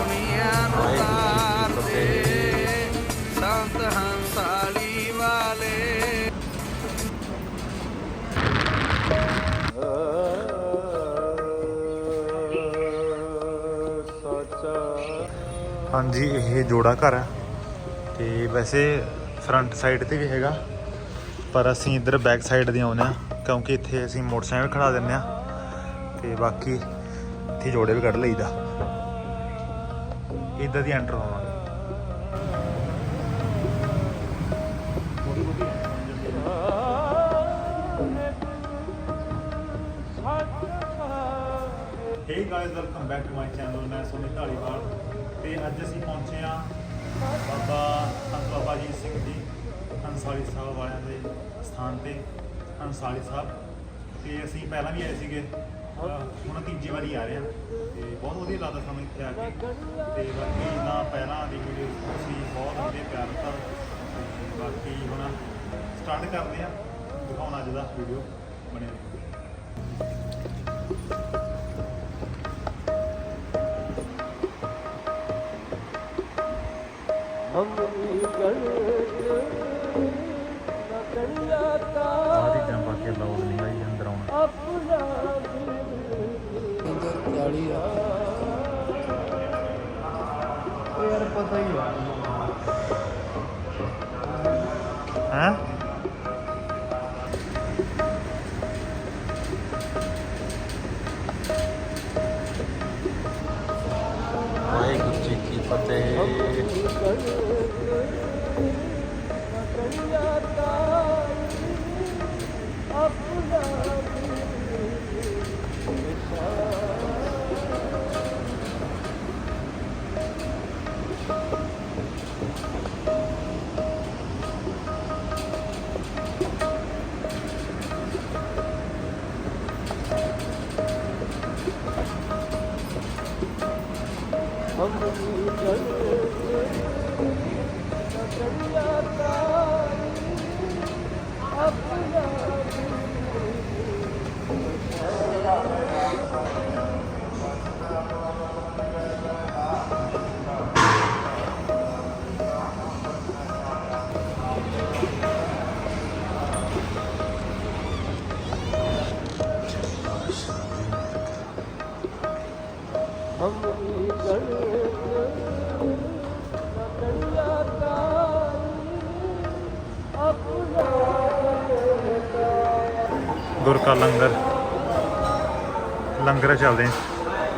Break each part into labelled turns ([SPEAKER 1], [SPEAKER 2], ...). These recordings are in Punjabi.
[SPEAKER 1] ਦੁਨੀਆ ਨੂੰ ਤਾਰਦੇ ਸੰਤ ਹੰਸਾਲੀ ਵਾਲੇ
[SPEAKER 2] ਹਾਂਜੀ, ਇਹ ਜੋੜਾ ਘਰ ਹੈ ਤੇ ਵੈਸੇ ਫਰੰਟ ਸਾਈਡ ਤੇ ਵੀ ਹੈਗਾ। ਪਰ ਅਸੀਂ ਇੱਧਰ ਬੈਕ ਸਾਈਡ ਦੀ ਆਉਂਦੇ ਆ, ਕਿਉਂਕਿ ਇੱਥੇ ਅਸੀਂ ਮੋਟਰਸਾਈਕਲ ਖੜਾ ਦਿੰਦੇ ਆ। ਤੇ ਬਾਕੀ ਇੱਥੇ ਜੋੜੇ ਵੀ ਕੱਢ ਲਈਦਾ। ਇੱਧਰ ਦੀ ਐਂਟਰ ਹੋਵਾਂਗੇ। Hey guys welcome back to my channel ਮੈਂ ਸੋਨੀ ਢਾਲੀਵਾਲ ਤੇ ਅੱਜ ਅਸੀਂ ਪਹੁੰਚੇ ਆ ਬਾਬਾ ਸੰਤ ਬਾਬਾ ਜੀ ਸਿੰਘ ਜੀ ਹੰਸਾਲੀ ਸਾਹਿਬ ਵਾਲਿਆਂ ਦੇ ਸਥਾਨ ਤੇ ਹੰਸਾਲੀ ਸਾਹਿਬ ਤੇ ਅਸੀਂ ਪਹਿਲਾਂ ਵੀ ਆਏ ਸੀਗੇ ਹੁਣ ਤੀਜੀ ਵਾਰੀ ਆ ਰਹੇ ਹਾਂ ਤੇ ਬਹੁਤ ਵਧੀਆ ਲੱਗਦਾ ਸਾਨੂੰ ਇੱਥੇ ਆ ਕੇ। ਤੇ ਬਾਕੀ ਨਾ ਪਹਿਲਾਂ ਦੀ ਵੀਡੀਓ ਤੁਸੀਂ ਬਹੁਤ ਵਧੀਆ ਪਿਆਰ ਦਿੱਤਾ। ਤੇ ਬਾਕੀ ਹੁਣ ਸਟਾਰਟ ਕਰਦੇ ਆ ਦਿਖਾਉਣਾ ਅੱਜ ਦਾ ਵੀਡੀਓ ਬਣਿਆ। ਰਹੇਗਾ ਆਹ ਚੀਜ਼ਾਂ ਪਾ ਕੇ ਲਾਉਡ ਨਹੀਂ ਆਈ ਅੰਦਰ ਆਉਣਾ।
[SPEAKER 1] ਯਾਰ ਪਤਾ ਹੀ ਆ।
[SPEAKER 2] ਹੈ?
[SPEAKER 1] ਵਾਹਿਗੁਰੂ ਜੀ ਕੀ ਫਤਿਹ।
[SPEAKER 2] ਗੁਰ ਕਾ ਲੰਗਰ। ਲੰਗਰ ਚੱਲਦੇ ਆ।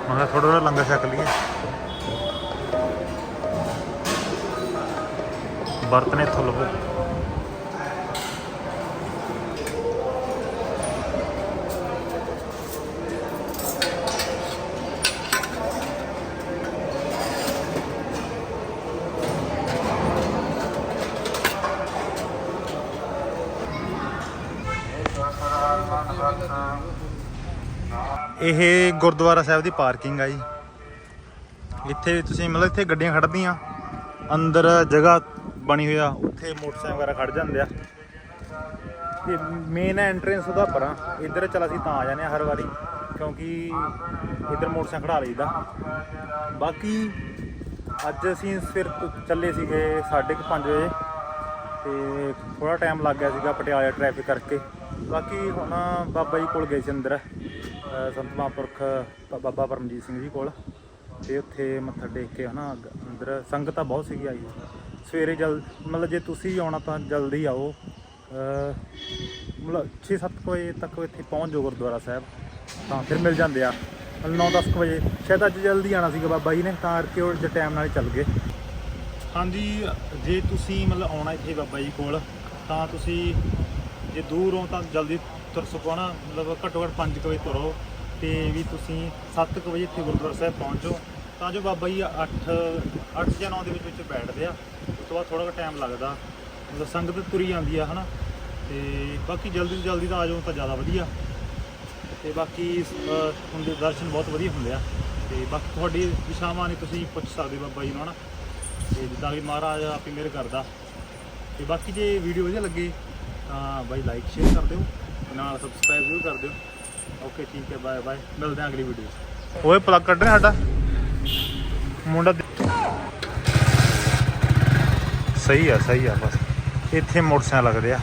[SPEAKER 2] ਮੈਂ ਕਿਹਾ ਥੋੜਾ ਥੋੜਾ ਲੰਗਰ ਛਕ ਲਈਏ। ਬਰਤਨ ਇੱਥੋਂ ਇਹ ਗੁਰਦੁਆਰਾ ਸਾਹਿਬ ਦੀ ਪਾਰਕਿੰਗ ਆ ਜੀ। ਇੱਥੇ ਤੁਸੀਂ ਮਤਲਬ ਇੱਥੇ ਗੱਡੀਆਂ ਖੜਦੀਆਂ ਅੰਦਰ ਜਗ੍ਹਾ ਬਣੀ ਹੋਈ ਆ, ਉੱਥੇ ਮੋਟਰਸਾਈਕਲ ਵਗੈਰਾ ਖੜ ਜਾਂਦੇ ਆ। ਤੇ ਮੇਨ ਐਂਟਰੈਂਸ ਉਹਦਾ ਪਰਾਂ ਇੱਧਰ ਚਲ ਅਸੀਂ ਤਾਂ ਆ ਜਾਂਦੇ ਆ ਹਰ ਵਾਰੀ, ਕਿਉਂਕਿ ਇੱਧਰ ਮੋਟਰਸਾਈਕਲ ਖੜਾ ਲਈਦਾ। ਬਾਕੀ ਅੱਜ ਅਸੀਂ ਸਵੇਰ ਚੱਲੇ ਸੀਗੇ 5:30 ਵਜੇ, ਤੇ ਥੋੜਾ ਟਾਈਮ ਲੱਗ ਗਿਆ ਸੀਗਾ ਪਟਿਆਲੇ ਟ੍ਰੈਫਿਕ ਕਰਕੇ। ਬਾਕੀ ਹੁਣ ਬਾਬਾ ਜੀ ਕੋਲ ਗਏ ਸੀ ਅੰਦਰ ਸੰਤ ਮਹਾਂਪੁਰਖ ਬਾਬਾ ਪਰਮਜੀਤ ਸਿੰਘ ਜੀ ਕੋਲ। ਤੇ ਉੱਥੇ ਮੱਥਾ ਟੇਕ ਕੇ ਹਨਾ ਅਗ- ਅੰਦਰ ਸੰਗਤ ਤਾਂ ਬਹੁਤ ਸੀਗੀ ਆਈ। ਸਵੇਰੇ ਜਲ, ਮਤਲਬ ਜੇ ਤੁਸੀਂ ਆਉਣਾ ਤਾਂ ਜਲਦੀ ਆਓ। ਮਤਲਬ 6-7 ਵਜੇ ਤੱਕ ਇੱਥੇ ਪਹੁੰਚ ਜਾਓ ਗੁਰਦੁਆਰਾ ਸਾਹਿਬ, ਤਾਂ ਫਿਰ ਮਿਲ ਜਾਂਦੇ ਆ। 9-10 ਵਜੇ, ਸ਼ਾਇਦ ਅੱਜ ਜਲਦੀ ਆਣਾ ਸੀਗਾ ਬਾਬਾ ਜੀ ਨੇ, ਤਾਂ ਕਰਕੇ ਉਹ ਜੇ ਟਾਈਮ ਨਾਲ ਹੀ ਚੱਲ ਗਏ। ਹਾਂਜੀ, ਜੇ ਤੁਸੀਂ ਮਤਲਬ ਆਉਣਾ ਇੱਥੇ ਬਾਬਾ ਜੀ ਕੋਲ, ਤਾਂ ਤੁਸੀਂ ਜੇ ਦੂਰ ਹੋ ਤਾਂ ਜਲਦੀ ਤੁਰ ਸਕੋ ਨਾ ਮਤਲਬ ਘੱਟੋ ਘੱਟ 5 ਵਜੇ ਤੁਰੋ ਤੇ ਵੀ ਤੁਸੀਂ 7 ਵਜੇ ਇੱਥੇ ਗੁਰਦੁਆਰਾ ਸਾਹਿਬ ਪਹੁੰਚੋ। ਤਾਂ ਜੋ ਬਾਬਾ ਜੀ 8 8 ਜਾਂ 9 ਦੇ ਵਿੱਚ ਵਿੱਚ ਬੈਠਦੇ ਆ, ਉਸ ਤੋਂ ਬਾਅਦ ਥੋੜਾ ਜਿਹਾ ਟਾਈਮ ਲੱਗਦਾ। ਮਤਲਬ ਸੰਗਤ ਤੁਰੀ ਜਾਂਦੀ ਆ ਹਨਾ, ਤੇ ਬਾਕੀ ਜਲਦੀ ਤੋਂ ਜਲਦੀ ਤਾਂ ਆ ਜਾਓ ਤਾਂ ਜ਼ਿਆਦਾ ਵਧੀਆ। ਤੇ ਬਾਕੀ ਹੁਣ ਹੁੰਦੇ ਦਰਸ਼ਨ ਬਹੁਤ ਵਧੀਆ ਹੁੰਦੇ ਆ। ਤੇ ਬਾਕੀ ਤੁਹਾਡੀ ਦਿਸ਼ਾਵਾਂ ਨੇ, ਤੁਸੀਂ ਪੁੱਛ ਸਕਦੇ ਬਾਬਾ ਜੀ ਨੂੰ ਹਨਾ। ਤੇ ਜਿੱਦਾਂ ਕਿ ਮਹਾਰਾਜ ਆਪੇ ਮੇਰੇ ਕਰਦਾ। ਤੇ ਬਾਕੀ ਜੇ ਵੀਡੀਓ ਵਧੀਆ ਲੱਗੇ ਤਾਂ ਬਾਈ ਲਾਈਕ ਸ਼ੇਅਰ ਕਰ ਦਿਓ ਨਾਲ ਸਬਸਕ੍ਰਾਈਬ ਜ਼ਰੂਰ ਕਰ ਦਿਓ। ਓਕੇ ਠੀਕ ਹੈ ਬਾਏ ਬਾਏ ਮਿਲਦੇ ਹਾਂ ਅਗਲੀ ਵੀਡੀਓ 'ਚ ਓਏ ਪਲੱਗ ਕੱਢ ਰਿਹਾ ਸਾਡਾ। ਮੁੰਡਾ ਸਹੀ ਆ ਸਹੀ ਆ ਬਸ। ਇੱਥੇ ਮੋਟਰਸਾਈਕਲ ਲੱਗਦੇ ਆ।